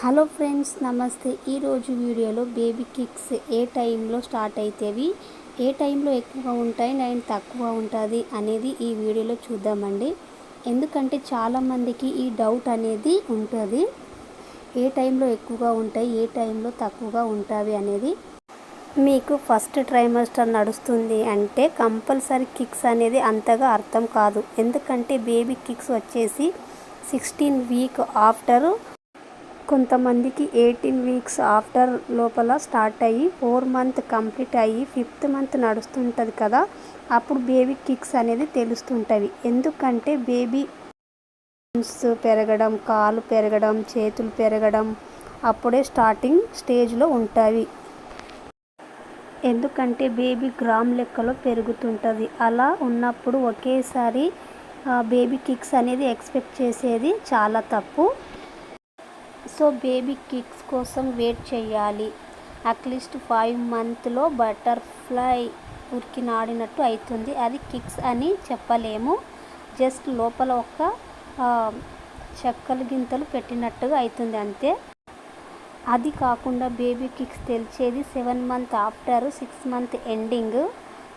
Hello friends నమస్తే. ఈరోజు వీడియోలో బేబీ కిక్స్ ఏ టైంలో స్టార్ట్ అవుతాయి ఏ టైంలో ఎక్కువగా ఉంటాయి నేను తక్కువ ఉంటుంది అనేది ఈ వీడియోలో చూద్దామండి. ఎందుకంటే చాలామందికి ఈ డౌట్ అనేది ఉంటుంది. ఏ టైంలో ఎక్కువగా ఉంటాయి ఏ టైంలో తక్కువగా ఉంటుంది అనేది. మీకు ఫస్ట్ ట్రైమస్టర్ నడుస్తుంది అంటే కంపల్సరీ కిక్స్ అనేది అంతగా అర్థం కాదు. ఎందుకంటే బేబీ కిక్స్ వచ్చేసి సిక్స్టీన్ వీక్ ఆఫ్టర్ కొంతమందికి ఎయిటీన్ వీక్స్ ఆఫ్టర్ లోపల స్టార్ట్ అయ్యి ఫోర్ మంత్ కంప్లీట్ అయ్యి ఫిఫ్త్ మంత్ నడుస్తుంటుంది కదా అప్పుడు బేబీ కిక్స్ అనేది తెలుస్తుంటుంది. ఎందుకంటే బేబీ పెరగడం కాలు పెరగడం చేతులు పెరగడం అప్పుడే స్టార్టింగ్ స్టేజ్లో ఉంటాయి ఎందుకంటే బేబీ గ్రామ్ లెక్కలో పెరుగుతుంటుంది. అలా ఉన్నప్పుడు ఒకేసారి బేబీ కిక్స్ అనేది ఎక్స్పెక్ట్ చేసేది చాలా తప్పు. సో బేబీ కిక్స్ కోసం వెయిట్ చేయాలి. అట్లీస్ట్ ఫైవ్ మంత్లో బటర్ఫ్లై ఉరికినాడినట్టు అవుతుంది అది కిక్స్ అని చెప్పలేము. జస్ట్ లోపల ఒక చెక్కలు గింతలు పెట్టినట్టుగా అవుతుంది అంతే. అది కాకుండా బేబీ కిక్స్ తెలిసేది seven month after six month ending.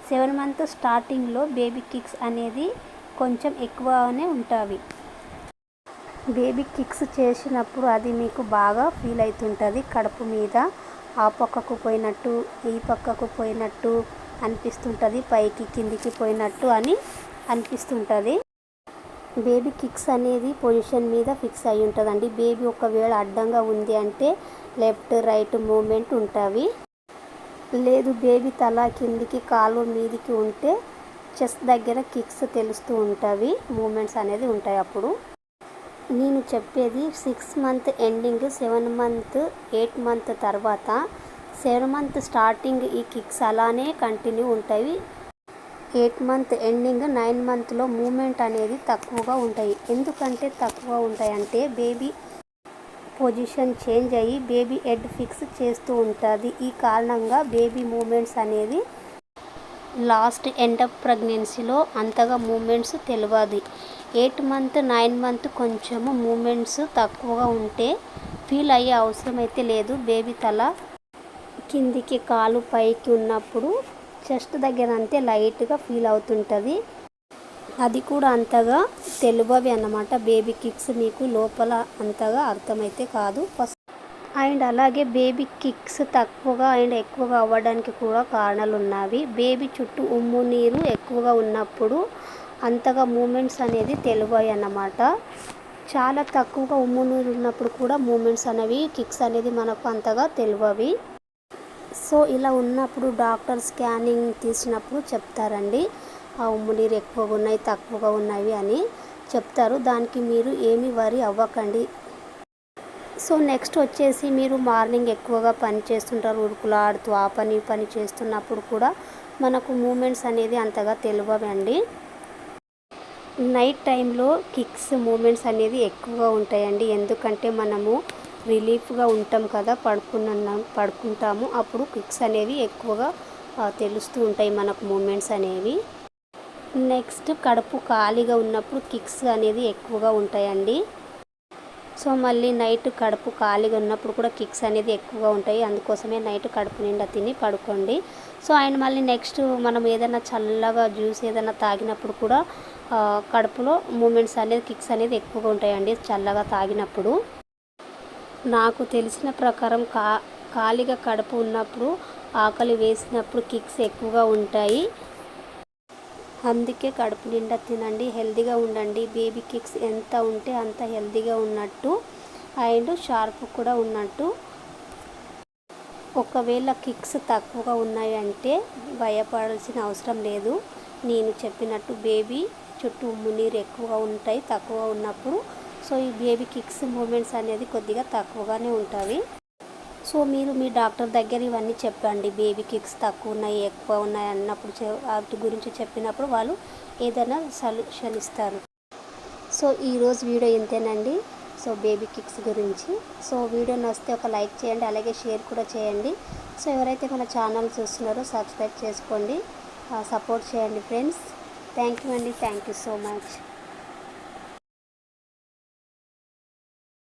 Seven month స్టార్టింగ్లో బేబీ కిక్స్ అనేది కొంచెం ఎక్కువనే ఉంటుంది బేబీ కిక్స్ చేసినప్పుడు అది మీకు బాగా ఫీల్ అవుతుంటుంది కడుపు మీద. ఆ పక్కకు పోయినట్టు ఈ పక్కకు పోయినట్టు అనిపిస్తుంటుంది పైకి కిందికి పోయినట్టు అని అనిపిస్తుంటుంది. బేబీ కిక్స్ అనేది పొజిషన్ మీద ఫిక్స్ అయి ఉంటుందండి. బేబీ ఒకవేళ అడ్డంగా ఉంది అంటే లెఫ్ట్ రైట్ మూమెంట్ ఉంటుంది. లేదు బేబీ తల కిందికి కాలు మీదికి ఉంటే చెస్ట్ దగ్గర కిక్స్ తెలుస్తూ ఉంటుంది. మూమెంట్స్ అనేది ఉంటాయి అప్పుడు. నేను చెప్పేది six month ending seven month eight month తర్వాత. సెవెన్ మంత్ స్టార్టింగ్ ఈ కిక్స్ అలానే కంటిన్యూ ఉంటాయి. ఎయిట్ మంత్ ఎండింగ్ నైన్ మంత్లో మూమెంట్ అనేది తక్కువగా ఉంటాయి. ఎందుకంటే తక్కువ ఉంటాయి అంటే బేబీ పొజిషన్ చేంజ్ అయ్యి బేబీ హెడ్ ఫిక్స్ చేస్తూ ఉంటుంది. ఈ కారణంగా బేబీ మూమెంట్స్ అనేది లాస్ట్ ఎండ్ ఆఫ్ ప్రెగ్నెన్సీలో అంతగా మూమెంట్స్ తెలియదు. ఎయిట్ మంత్ నైన్ మంత్ కొంచెము మూమెంట్స్ తక్కువగా ఉంటే ఫీల్ అయ్యే అవసరం అయితే లేదు. బేబీ తల కిందికి కాలు పైకి ఉన్నప్పుడు చెస్ట్ దగ్గర అంతే లైట్గా ఫీల్ అవుతుంటుంది. అది కూడా అంతగా తెలుబవి అన్నమాట. బేబీ కిక్స్ మీకు లోపల అంతగా అర్థమైతే కాదు. ఫస్ట్ అండ్ అలాగే బేబీ కిక్స్ తక్కువగా అండ్ ఎక్కువగా అవ్వడానికి కూడా కారణాలు ఉన్నవి బేబీ చుట్టూ ఉమ్ము నీరు ఎక్కువగా ఉన్నప్పుడు అంతగా మూమెంట్స్ అనేది తెలివాయి అన్నమాట. చాలా తక్కువగా ఉమ్ము నీరు ఉన్నప్పుడు కూడా మూమెంట్స్ అనేవి కిక్స్ అనేది మనకు అంతగా తెలియవి సో ఇలా ఉన్నప్పుడు డాక్టర్ స్కానింగ్ తీసినప్పుడు చెప్తారండి ఆ ఉమ్ము నీరు ఎక్కువగా ఉన్నాయి తక్కువగా ఉన్నాయి అని చెప్తారు. దానికి మీరు ఏమి వరి అవ్వకండి. సో నెక్స్ట్ వచ్చేసి మీరు మార్నింగ్ ఎక్కువగా పని చేస్తుంటారు ఉరుకులాడుతూ ఆ పని పని చేస్తున్నప్పుడు కూడా మనకు మూమెంట్స్ అనేది అంతగా తెలియవండి నైట్ టైంలో కిక్స్ మూమెంట్స్ అనేది ఎక్కువగా ఉంటాయండి. ఎందుకంటే మనము రిలీఫ్గా ఉంటాం కదా పడుకున్న పడుకుంటాము. అప్పుడు కిక్స్ అనేవి ఎక్కువగా తెలుస్తూ ఉంటాయి మనకు మూమెంట్స్ అనేవి. నెక్స్ట్ కడుపు ఖాళీగా ఉన్నప్పుడు కిక్స్ అనేది ఎక్కువగా ఉంటాయండి. సో మళ్ళీ నైట్ కడుపు ఖాళీగా ఉన్నప్పుడు కూడా కిక్స్ అనేది ఎక్కువగా ఉంటాయి. అందుకోసమే నైట్ కడుపు నిండా తిని పడుకోండి. సో అండ్ మళ్ళీ నెక్స్ట్ మనం ఏదైనా చల్లగా జ్యూస్ ఏదైనా తాగినప్పుడు కూడా కడుపులో మూమెంట్స్ అనేది కిక్స్ అనేది ఎక్కువగా ఉంటాయండి చల్లగా తాగినప్పుడు. నాకు తెలిసిన ప్రకారం కా ఖాళీగా కడుపు ఉన్నప్పుడు ఆకలి వేసినప్పుడు కిక్స్ ఎక్కువగా ఉంటాయి. అందుకే కడుపు నిండా తినండి హెల్తీగా ఉండండి. బేబీ కిక్స్ ఎంత ఉంటే అంత హెల్తీగా ఉన్నట్టు. అండ్ షార్ప్ కూడా ఉన్నట్టు. ఒకవేళ కిక్స్ తక్కువగా ఉన్నాయంటే భయపడాల్సిన అవసరం లేదు. నేను చెప్పినట్టు బేబీ చుట్టూ మునీరు ఎక్కువగా ఉంటాయి తక్కువ ఉన్నప్పుడు. సో ఈ బేబీ కిక్స్ మూమెంట్స్ అనేది కొద్దిగా తక్కువగానే ఉంటుంది సో మీరు మీ డాక్టర్ దగ్గర ఇవన్నీ చెప్పండి. బేబీ కిక్స్ తక్కువ ఉన్నాయి ఎక్కువ ఉన్నాయి అన్నప్పుడు వాటి గురించి చెప్పినప్పుడు వాళ్ళు ఏదైనా సొల్యూషన్ ఇస్తారు. సో ఈరోజు వీడియో ఇంతేనండి. సో బేబీ కిక్స్ గురించి. సో వీడియో నచ్చితే ఒక లైక్ చేయండి అలాగే షేర్ కూడా చేయండి. సో ఎవరైతే మన ఛానల్ చూస్తున్నారో సబ్స్క్రైబ్ చేసుకోండి. సపోర్ట్ చేయండి ఫ్రెండ్స్. థ్యాంక్ యూ అండి. Thank you so much.